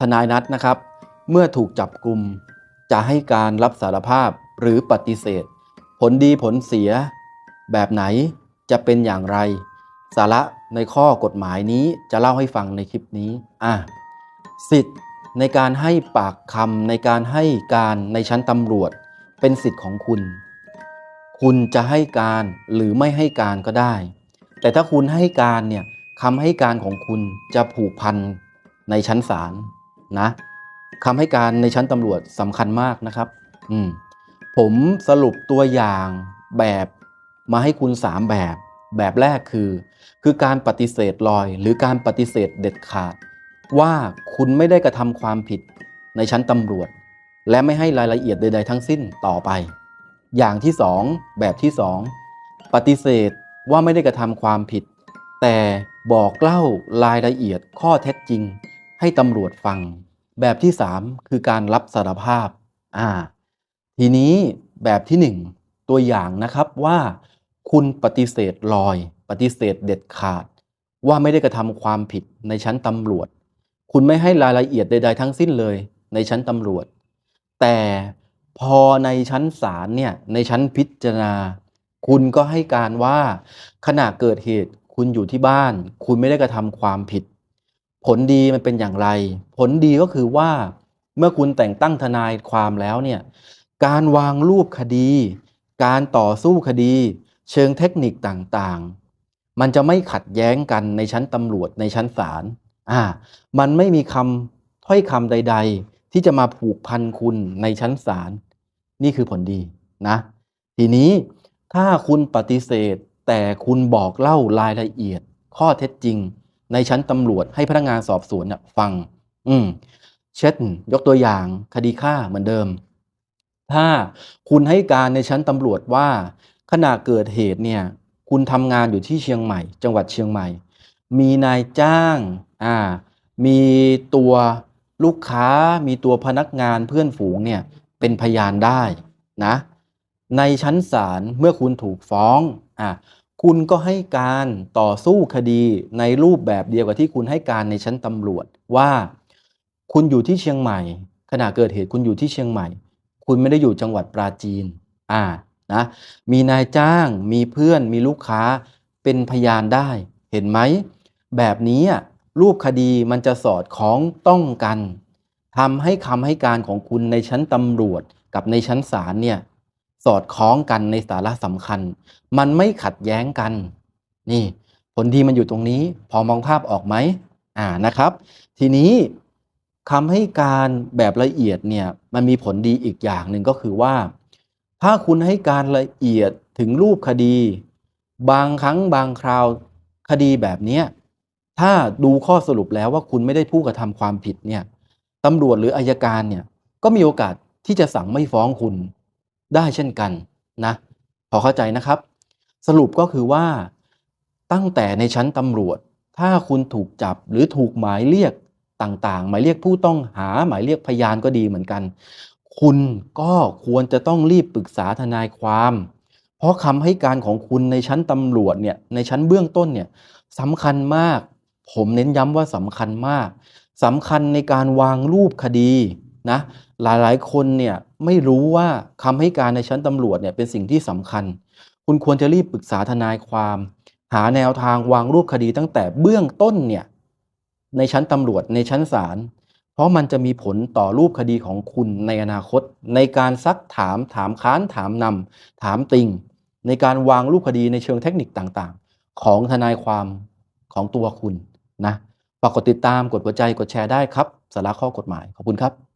ทนายนัดนะครับ เมื่อถูกจับกลุ่มจะให้การรับสารภาพหรือปฏิเสธ ผลดีผลเสีย แบบไหนจะเป็นอย่างไร สาระในข้อกฎหมายนี้จะเล่าให้ฟังในคลิปนี้อะสิทธิ์ในการให้ปากคำในการให้การในชั้นตำรวจ เป็นสิทธิ์ของคุณ คุณจะให้การหรือไม่ให้การก็ได้ แต่ถ้าคุณให้การเนี่ยคำให้การของคุณจะผูกพันในชั้นศาล นะคำให้การในชั้นตำรวจสำคัญมากนะครับ อืมผมสรุปตัวอย่างแบบมาให้คุณสามแบบ แบบแรกคือ คือการปฏิเสธลอย หรือการปฏิเสธเด็ดขาด ว่าคุณไม่ได้กระทำความผิดในชั้นตำรวจ และไม่ให้รายละเอียดใด ๆ ทั้งสิ้นต่อไป อย่างที่สองแบบที่สองปฏิเสธว่าไม่ได้กระทำความผิด แต่บอกเล่ารายละเอียดข้อเท็จจริง ให้ตำรวจฟัง แบบที่สามคือการรับสารภาพอ่าทีนี้แบบที่หนึ่งตัวอย่างนะครับว่า คุณปฏิเสธลอย ปฏิเสธเด็ดขาด ว่าไม่ได้กระทำความผิดในชั้นตำรวจ คุณไม่ให้รายละเอียดใด ๆ ทั้งสิ้นเลยในชั้นตำรวจ แต่พอในชั้นศาลเนี่ยในชั้นพิจารณา คุณก็ให้การว่าขณะเกิดเหตุคุณอยู่ที่บ้าน คุณไม่ได้กระทำความผิด ผลดีมันเป็นอย่างไร ผลดีก็คือว่าเมื่อคุณแต่งตั้งทนายความแล้วเนี่ยการวางรูปคดี การต่อสู้คดี เชิงเทคนิคต่างๆ มันจะไม่ขัดแย้งกันในชั้นตำรวจในชั้นศาลอ่ามันไม่มีคำถ้อยคำใด ๆ ที่จะมาผูกพันคุณในชั้นศาลนี่คือผลดีนะ ทีนี้ถ้าคุณปฏิเสธแต่คุณบอกเล่ารายละเอียดข้อเท็จจริง ในชั้นตำรวจให้พนักงานสอบสวนเนี่ยฟัง อืมเช่นยกตัวอย่างคดีฆ่าเหมือนเดิม ถ้าคุณให้การในชั้นตำรวจว่า ขณะเกิดเหตุเนี่ย คุณทำงานอยู่ที่เชียงใหม่ จังหวัดเชียงใหม่ มีนายจ้างอ่ามีตัวลูกค้ามีตัวพนักงานเพื่อนฝูงเนี่ยเป็นพยานได้นะ ในชั้นศาลเมื่อคุณถูกฟ้องอะ คุณก็ให้การต่อสู้คดีในรูปแบบเดียวกับที่คุณให้การในชั้นตำรวจว่า คุณอยู่ที่เชียงใหม่ ขณะเกิดเหตุคุณอยู่ที่เชียงใหม่ คุณไม่ได้อยู่จังหวัดปราจีน อ่านะมีนายจ้างมีเพื่อนมีลูกค้าเป็นพยานได้ เห็นไหม แบบนี้รูปคดีมันจะสอดคล้องต้องกันทำให้คำให้การของคุณในชั้นตำรวจกับในชั้นศาลเนี่ย สอดคล้องกันในสาระสำคัญ มันไม่ขัดแย้งกัน นี่ ผลดีมันอยู่ตรงนี้ พอมองภาพออกไหมอ่านะครับ ทีนี้คำให้การแบบละเอียดเนี่ยมันมีผลดีอีกอย่างหนึ่งก็คือว่า ถ้าคุณให้การละเอียดถึงรูปคดี บางครั้งบางคราวคดีแบบนี้ถ้าดูข้อสรุปแล้วว่าคุณไม่ได้ผู้กระทำความผิดเนี่ยตำรวจหรืออายการเนี่ยก็มีโอกาสที่จะสั่งไม่ฟ้องคุณ ได้เช่นกันนะพอเข้าใจนะครับ สรุปก็คือว่า ตั้งแต่ในชั้นตำรวจ ถ้าคุณถูกจับหรือถูกหมายเรียกต่างๆ หมายเรียกผู้ต้องหาหมายเรียกพยานก็ดีเหมือนกัน คุณก็ควรจะต้องรีบปรึกษาทนายความ เพราะคำให้การของคุณในชั้นตำรวจเนี่ยในชั้นเบื้องต้นเนี่ยสำคัญมาก ผมเน้นย้ำว่าสำคัญมากสำคัญในการวางรูปคดีนะหลายๆคนเนี่ย ไม่รู้ว่าคำให้การในชั้นตำรวจเนี่ยเป็นสิ่งที่สำคัญ คุณควรจะรีบปรึกษาทนายความ หาแนวทางวางรูปคดีตั้งแต่เบื้องต้นเนี่ยในชั้นตำรวจในชั้นศาลเพราะมันจะมีผลต่อรูปคดีของคุณในอนาคต ในการซักถามถามค้านถามนำถามติง ในการวางรูปคดีในเชิงเทคนิคต่างๆ ของทนายความของตัวคุณนะฝากกดติดตามกดหัวใจกดแชร์ได้ครับ สาระข้อกฎหมาย ขอบคุณครับ